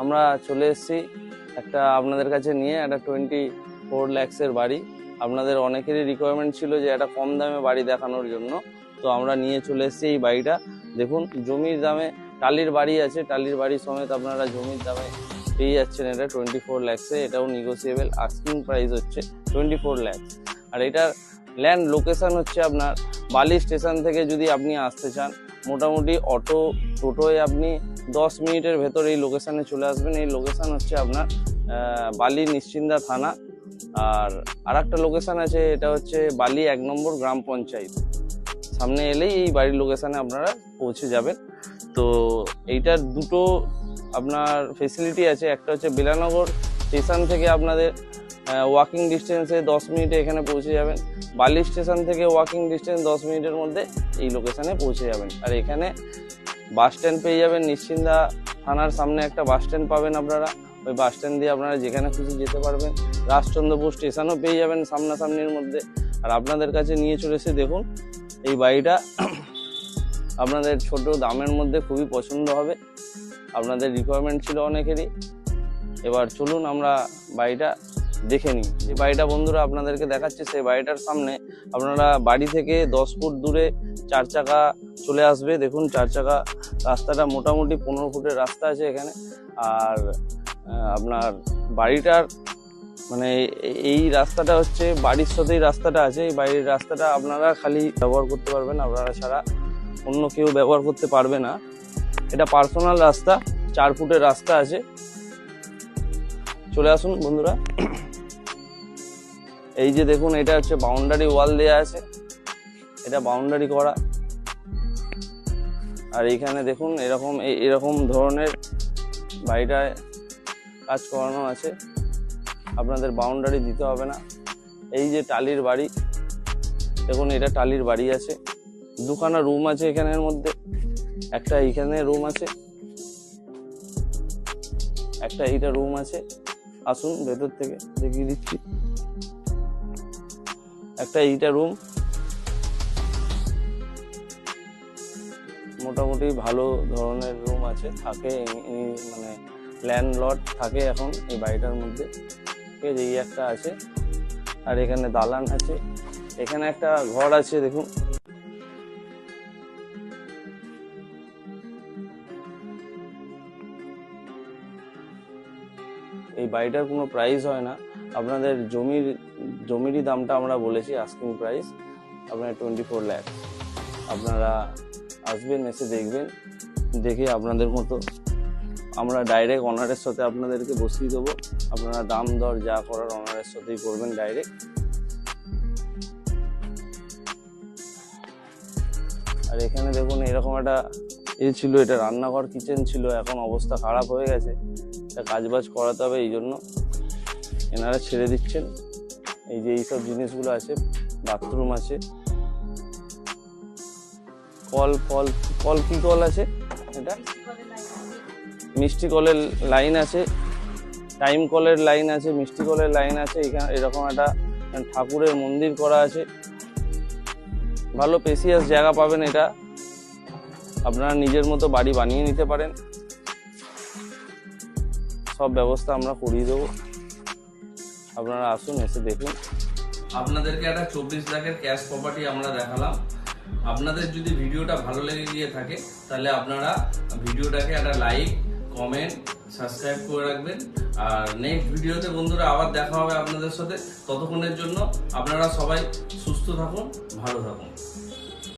আমরা চলে এসেছি একটা আপনাদের কাছে নিয়ে, একটা টোয়েন্টি ফোর ল্যাক্সের বাড়ি। আপনাদের অনেকেরই রিকোয়ারমেন্ট ছিল যে একটা কম দামে বাড়ি দেখানোর জন্য। তো আমরা নিয়ে চলে এসেছি এই বাড়িটা। দেখুন, জমির দামে টালির বাড়ি আছে, টালির বাড়ি সমেত আপনারা জমির দামে পেয়ে যাচ্ছেন এটা টোয়েন্টি ফোর ল্যাক্সে এটাও নিগোসিয়েবল আস্কিং প্রাইস হচ্ছে টোয়েন্টি ফোর ল্যাক্স আর এটার ল্যান্ড লোকেশন হচ্ছে আপনার বালি স্টেশন থেকে যদি আপনি আসতে চান, মোটামুটি অটো, টোটোয় আপনি দশ মিনিটের ভেতর এই লোকেশানে চলে আসবেন। এই লোকেশান হচ্ছে আপনার বালি নিশ্চিন্দা থানা। আর আর একটা লোকেশান আছে, এটা হচ্ছে বালি এক নম্বর গ্রাম পঞ্চায়েত। সামনে এলেই এই বাড়ির লোকেশানে আপনারা পৌঁছে যাবেন। তো এইটার দুটো আপনার ফেসিলিটি আছে। একটা হচ্ছে বেলানগর স্টেশন থেকে আপনাদের ওয়াকিং ডিস্টেন্সে দশ মিনিটে এখানে পৌঁছে যাবেন। বালি স্টেশন থেকে ওয়াকিং ডিস্টেন্স দশ মিনিটের মধ্যে এই লোকেশানে পৌঁছে যাবেন। আর এখানে বাস স্ট্যান্ড পেয়ে যাবেন নিশ্চিন্দা থানার সামনে একটা বাস স্ট্যান্ড পাবেন আপনারা। ওই বাস স্ট্যান্ড দিয়ে আপনারা যেখানে খুশি যেতে পারবেন। রাজচন্দ্রপুর স্টেশনও পেয়ে যাবেন সামনাসামনির মধ্যে। আর আপনাদের কাছে নিয়ে চলে এসে দেখুন, এই বাড়িটা আপনাদের ছোট দামের মধ্যে খুবই পছন্দ হবে। আপনাদের রিকোয়ারমেন্ট ছিল অনেকেরই। এবার চলুন আমরা বাড়িটা দেখে নিই। যে বাড়িটা বন্ধুরা আপনাদেরকে দেখাচ্ছে, সেই বাড়িটার সামনে আপনারা বাড়ি থেকে দশ ফুট দূরে চার চাকা চলে আসবে। দেখুন, চার চাকা রাস্তাটা মোটামুটি পনেরো ফুটের রাস্তা আছে এখানে। আর আপনার বাড়িটার মানে এই রাস্তাটা হচ্ছে বাড়ির সাথেই রাস্তাটা আছে। এই বাড়ির রাস্তাটা আপনারা খালি ব্যবহার করতে পারবেন, আপনারা ছাড়া অন্য কেউ ব্যবহার করতে পারবে না। এটা পার্সোনাল রাস্তা, চার ফুটের রাস্তা আছে। চলে আসুন বন্ধুরা। এই যে দেখুন, এটা হচ্ছে বাউন্ডারি ওয়াল দেওয়া আছে। এটা বাউন্ডারি করা। আর এইখানে দেখুন, এরকম এরকম ধরনের বাড়িটায় কাজ করানো আছে। আপনাদের বাউন্ডারি দিতে হবে না। এই যে টালির বাড়ি, দেখুন, এটা টালির বাড়ি আছে। দুখানা রুম আছে এখানের মধ্যে। একটা এইখানে রুম আছে। একটা এইটা রুম আছে। আসুন, ভেতর থেকে দেখিয়ে দিচ্ছি। একটা এইটা রুম মোটামুটি ভালো ধরনের রুম আছে। থাকে মানে ল্যান্ডলর্ড থাকে এখন এই বাড়িটার মধ্যে। ঠিক আছে, এই একটা আছে। আর এখানে দালান আছে। এখানে একটা ঘর আছে, দেখুন। এই বাড়িটার কোনো প্রাইস হয় না। আপনাদের জমির, জমিরই দামটা আমরা বলেছি আস্কিং প্রাইস আপনার টোয়েন্টি ফোর আপনারা আসবেন, এসে দেখবেন, দেখে আপনাদের মতো আমরা ডাইরেক্ট অনারের সাথে আপনাদেরকে বসিয়ে দেবো। আপনারা দাম দর যা করার অনারের সাথেই করবেন ডাইরেক্ট আর এখানে দেখুন, এরকম একটা এ ছিল, এটা রান্নাঘর কিচেন ছিল, এখন অবস্থা খারাপ হয়ে গেছে। এটা কাজবাজ করাতে হবে এই জন্য। এনারা ছেড়ে দিচ্ছেন। এই যে এইসব জিনিসগুলো আছে বাথরুম আছে। কল ফল কল কি কল আছে? এটা? মিষ্টি কলের লাইন আছে, টাইম কলের লাইন আছে, মিষ্টি কলের লাইন আছে, এখানে এরকম একটা ঠাকুরের মন্দির করা আছে। ভালো পেসিয়াস জায়গা পাবেন এটা। আপনারা নিজের মতো বাড়ি বানিয়ে নিতে পারেন। সব ব্যবস্থা আমরা করিয়ে দেবো। আপনারা আসুন, এসে দেখুন। আপনাদেরকে একটা চব্বিশ লাখের ক্যাশ প্রপার্টি আমরা দেখালাম। আপনাদের যদি ভিডিওটা ভালো লেগে গিয়ে থাকে, তাহলে আপনারা ভিডিওটাকে একটা লাইক কমেন্ট সাবস্ক্রাইব করে রাখবেন। আর নেক্সট ভিডিওতে বন্ধুরা আবার দেখা হবে আপনাদের সাথে। ততক্ষণের জন্য আপনারা সবাই সুস্থ থাকুন, ভালো থাকুন।